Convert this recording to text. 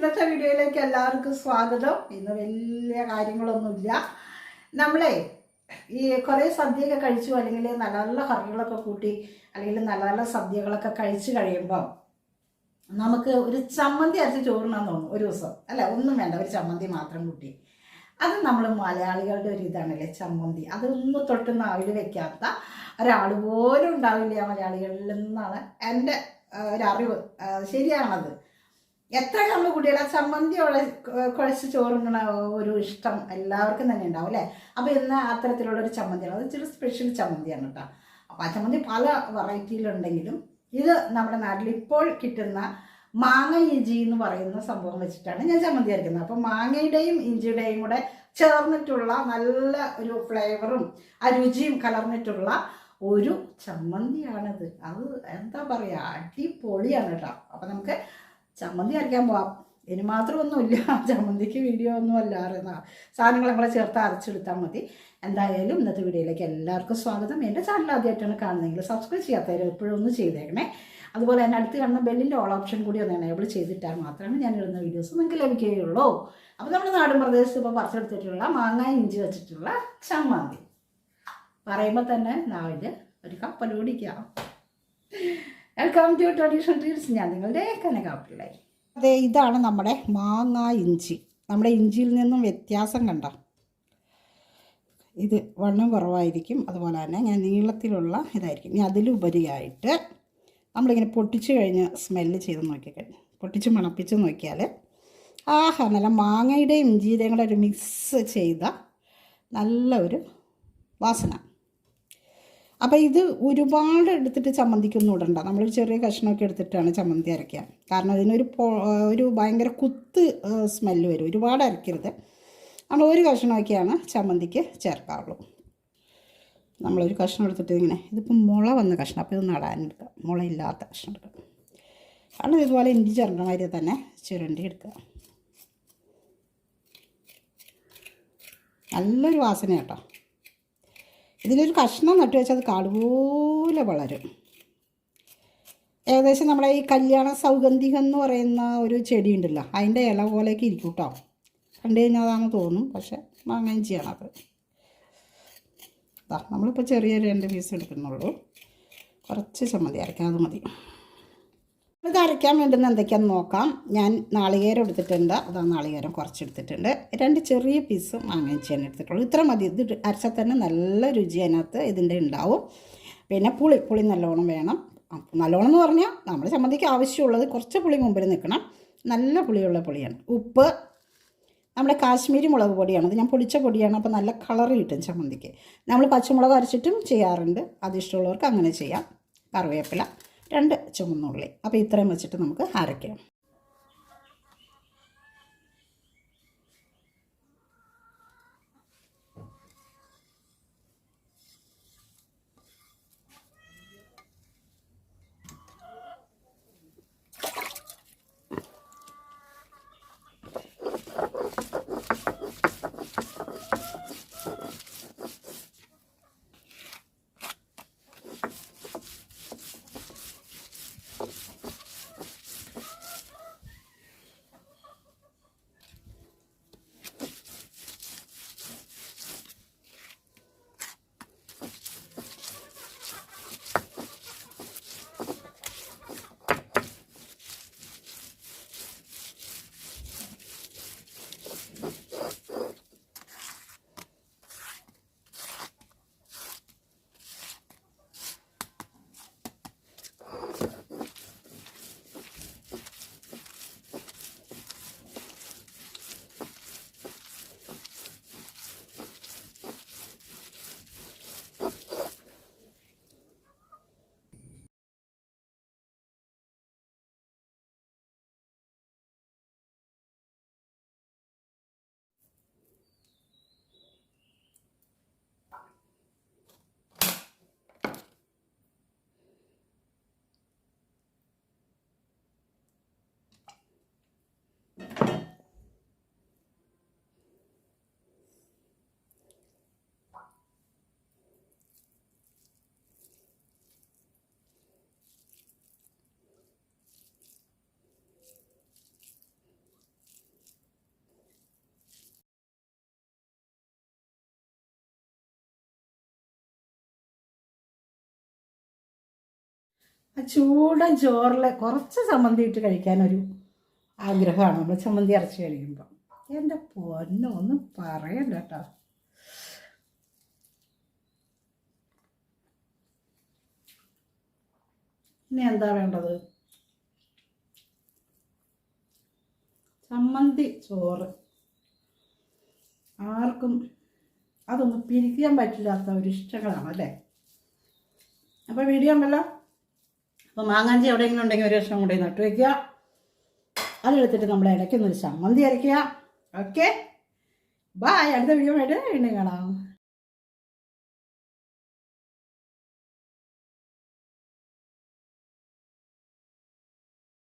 ഇന്നത്തെ വീഡിയോയിലേക്ക് എല്ലാവർക്കും സ്വാഗതം. ഇന്ന് വലിയ കാര്യങ്ങളൊന്നുമില്ല. നമ്മളെ ഈ കുറേ സദ്യയൊക്കെ കഴിച്ചു അല്ലെങ്കിൽ നല്ല നല്ല കറികളൊക്കെ കൂട്ടി അല്ലെങ്കിൽ നല്ല നല്ല സദ്യകളൊക്കെ കഴിച്ചു കഴിയുമ്പം നമുക്ക് ഒരു ചമ്മന്തി അരച്ച് ചോറിനാൻ തോന്നും ഒരു ദിവസം. അല്ല ഒന്നും വേണ്ട. ഒരു ചമ്മന്തി മാത്രം കൂട്ടി. അത് നമ്മൾ മലയാളികളുടെ ഒരു ഇതാണല്ലേ ചമ്മന്തി. അതൊന്നും തൊട്ട് നാവിൽ വെക്കാത്ത ഒരാൾ പോലും ഉണ്ടാവില്ല മലയാളികളിൽ നിന്നാണ് എന്റെ ഒരു അറിവ്. ശരിയാണത്. എത്ര നമ്മൾ കുട്ടികളെ ചമ്മന്തി കുഴച്ച് ചോറുങ്ങണ ഒരു ഇഷ്ടം എല്ലാവർക്കും തന്നെ ഉണ്ടാവും അല്ലേ? അപ്പോൾ ഇന്ന് അത്തരത്തിലുള്ള ഒരു ചമ്മന്തിയാണ്. അത് ഇച്ചിരി സ്പെഷ്യൽ ചമ്മന്തിയാണ് കേട്ടോ. അപ്പോൾ ആ ചമ്മന്തി പല വെറൈറ്റിയിലുണ്ടെങ്കിലും ഇത് നമ്മുടെ നാട്ടിൽ ഇപ്പോൾ കിട്ടുന്ന മാങ്ങ ഇഞ്ചി എന്ന് പറയുന്ന സംഭവം വെച്ചിട്ടാണ് ഞാൻ ചമ്മന്തി അരക്കുന്നത്. അപ്പം മാങ്ങയുടെയും ഇഞ്ചിയുടെയും കൂടെ ചേർന്നിട്ടുള്ള നല്ല ഒരു ഫ്ലേവറും ആ രുചിയും കലർന്നിട്ടുള്ള ഒരു ചമ്മന്തിയാണിത്. അത് എന്താ പറയുക അടിപൊളിയാണ് കേട്ടോ. അപ്പം നമുക്ക് ചമ്മന്തി അരയ്ക്കാൻ പോവാം. ഇനി മാത്രമൊന്നുമില്ല. ചമ്മന്തിക്ക് വീഡിയോ ഒന്നും അല്ല അറിയുന്ന സാധനങ്ങൾ നമ്മളെ ചേർത്ത് അരച്ചെടുത്താൽ മതി. എന്തായാലും ഇന്നത്തെ വീഡിയോയിലേക്ക് എല്ലാവർക്കും സ്വാഗതം. എന്റെ ചാനൽ ആദ്യമായിട്ടാണ് കാണുന്നതെങ്കിൽ സബ്സ്ക്രൈബ് ചെയ്യാത്തവരും എപ്പോഴും ഒന്ന് ചെയ്തേക്കണേ. അതുപോലെ തന്നെ അടുത്ത് കാണുന്ന ബെല്ലിന്റെ ഓൾ ഓപ്ഷൻ കൂടി ഒന്ന് എനേബിൾ ചെയ്തിട്ടാൽ മാത്രമേ ഞാൻ ഇടുന്ന വീഡിയോസ് നിങ്ങൾക്ക് ലഭിക്കുകയുള്ളൂ. അപ്പോൾ നമ്മുടെ നാടൻ പ്രദേശത്ത് ഇപ്പോൾ പറിച്ചെടുത്തിട്ടുള്ള മാങ്ങ ഇഞ്ചി വെച്ചിട്ടുള്ള ചമ്മന്തി. പറയുമ്പോൾ തന്നെ നാവിൽ ഒരു കപ്പൽ ഓടിക്കാം വെൽക്കം ടു ട്രഡീഷണൽ ട്രീറ്റ്സ് ഞാൻ നിങ്ങളുടെ കനകാപ്പിള്ളേ അതെ ഇതാണ് നമ്മുടെ മാങ്ങ ഇഞ്ചി. നമ്മുടെ ഇഞ്ചിയിൽ നിന്നും വ്യത്യാസം കണ്ട. ഇത് വണ്ണം കുറവായിരിക്കും. അതുപോലെ തന്നെ ഞാൻ നീളത്തിലുള്ള ഇതായിരിക്കും. ഇനി അതിലുപരിയായിട്ട് നമ്മളിങ്ങനെ പൊട്ടിച്ച് കഴിഞ്ഞ് സ്മെല്ല് ചെയ്ത് നോക്കിക്കഴിഞ്ഞു പൊട്ടിച്ച് മണപ്പിച്ച് നോക്കിയാൽ ആഹാ നല്ല മാങ്ങയുടെയും ഇഞ്ചിയുടെയും കൂടെ ഒരു മിക്സ് ചെയ്ത നല്ല ഒരു വാസന. അപ്പോൾ ഇത് ഒരുപാട് എടുത്തിട്ട് ചമ്മന്തിക്കൊന്നും ഇടണ്ട. നമ്മൾ ചെറിയ കഷ്ണമൊക്കെ എടുത്തിട്ടാണ് ചമ്മന്തി അരയ്ക്കുക. കാരണം അതിനൊരു ഒരു ഭയങ്കര കുത്ത് സ്മെല്ല് വരും. ഒരുപാട് അരയ്ക്കരുത് നമ്മൾ ഒരു കഷ്ണമൊക്കെയാണ് ചമ്മന്തിക്ക് ചേർക്കാറുള്ളൂ. നമ്മളൊരു കഷ്ണം എടുത്തിട്ട് ഇങ്ങനെ ഇതിപ്പം മുള വന്ന കഷ്ണം. അപ്പോൾ ഇത് നടാനെടുക്കുക മുളയില്ലാത്ത കഷ്ണം എടുക്കുക കാരണം ഇതുപോലെ ഇഞ്ചി ചേർക്കണ മാതിരി തന്നെ ചുരണ്ടി എടുക്കുക. നല്ലൊരു വാസന കേട്ടോ ഇതിലൊരു കഷ്ണം നട്ടു വെച്ചാൽ അത് കാടുപോലെ വളരും. ഏകദേശം നമ്മളെ ഈ കല്യാണ സൗഗന്ധികം എന്ന് പറയുന്ന ഒരു ചെടി ഉണ്ടല്ലോ അതിന്റെ ഇല പോലെയൊക്കെ ഇരിക്കും കേട്ടോ കണ്ടു കഴിഞ്ഞാൽ അതാണെന്ന് തോന്നും പക്ഷെ മാങ്ങഞ്ചിയാണ് അത്. ഇതാ നമ്മളിപ്പോൾ ചെറിയ രണ്ട് പീസ് എടുക്കുന്നുള്ളൂ. കുറച്ച് ചമ്മന്തി അരയ്ക്കാൻ അത് മതി. ഇത് അരയ്ക്കാൻ വേണ്ടുന്ന എന്തൊക്കെയാണെന്ന് നോക്കാം. ഞാൻ നാളികേരം എടുത്തിട്ടുണ്ട്. അതാ നാളികേരം കുറച്ചെടുത്തിട്ടുണ്ട്. രണ്ട് ചെറിയ പീസ് മാങ്ങാച്ചിയാണ് എടുത്തിട്ടുള്ളൂ ഇത്ര മതി. ഇത് അരച്ചാൽ തന്നെ നല്ല രുചി അതിനകത്ത് ഇതിന്റെ ഉണ്ടാവും. പിന്നെ പുളി. പുളി നല്ലോണം വേണം. നല്ലോണം എന്ന് പറഞ്ഞാൽ നമ്മൾ ചമ്മന്തിക്ക് ആവശ്യമുള്ളത് കുറച്ച് പുളി മുമ്പിൽ നിൽക്കണം. നല്ല പുളിയുള്ള പുളിയാണ്. ഉപ്പ്. നമ്മുടെ കാശ്മീരി മുളക് പൊടിയാണ്. അത് ഞാൻ പൊളിച്ച പൊടിയാണ്. അപ്പോൾ നല്ല കളർ കിട്ടും ചമ്മന്തിക്ക്. നമ്മൾ പച്ചമുളക് അരച്ചിട്ടും ചെയ്യാറുണ്ട്. അത് ഇഷ്ടമുള്ളവർക്ക് അങ്ങനെ ചെയ്യാം. കറിവേപ്പില. രണ്ട് ചുമന്നുള്ളി. അപ്പോൾ ഇത്രയും വെച്ചിട്ട് നമുക്ക് അരയ്ക്കാം ചൂടൻ ചോറിൽ കുറച്ച് ചമ്മന്തി ഇട്ട് കഴിക്കാനൊരു ആഗ്രഹമാണ്. നമ്മൾ ചമ്മന്തി അരച്ച് കഴിക്കുമ്പോൾ എന്റെ പൊന്നോ ഒന്നും പറയണ്ട കേട്ടോ. ഇനി എന്താ വേണ്ടത്? ചമ്മന്തി ചോറ്. ആർക്കും അതൊന്നും പിരിക്കാൻ പറ്റില്ലാത്ത ഒരു ഇഷ്ടങ്ങളാണ് അല്ലേ? അപ്പോൾ വീഡിയോ ഉണ്ടല്ലോ അപ്പോൾ മാങ്ങാഞ്ചി എവിടെയെങ്കിലും ഉണ്ടെങ്കിൽ ഒരു കഷ്ണം കൂടെ നട്ടു വയ്ക്കുക അതെടുത്തിട്ട് നമ്മൾ ഇടയ്ക്കൊന്നൊരു ചമ്മന്തി അരയ്ക്കുക. ഓക്കെ ബായ് അടുത്ത വീഡിയോ ആയിട്ട് വീണ്ടും കാണാം.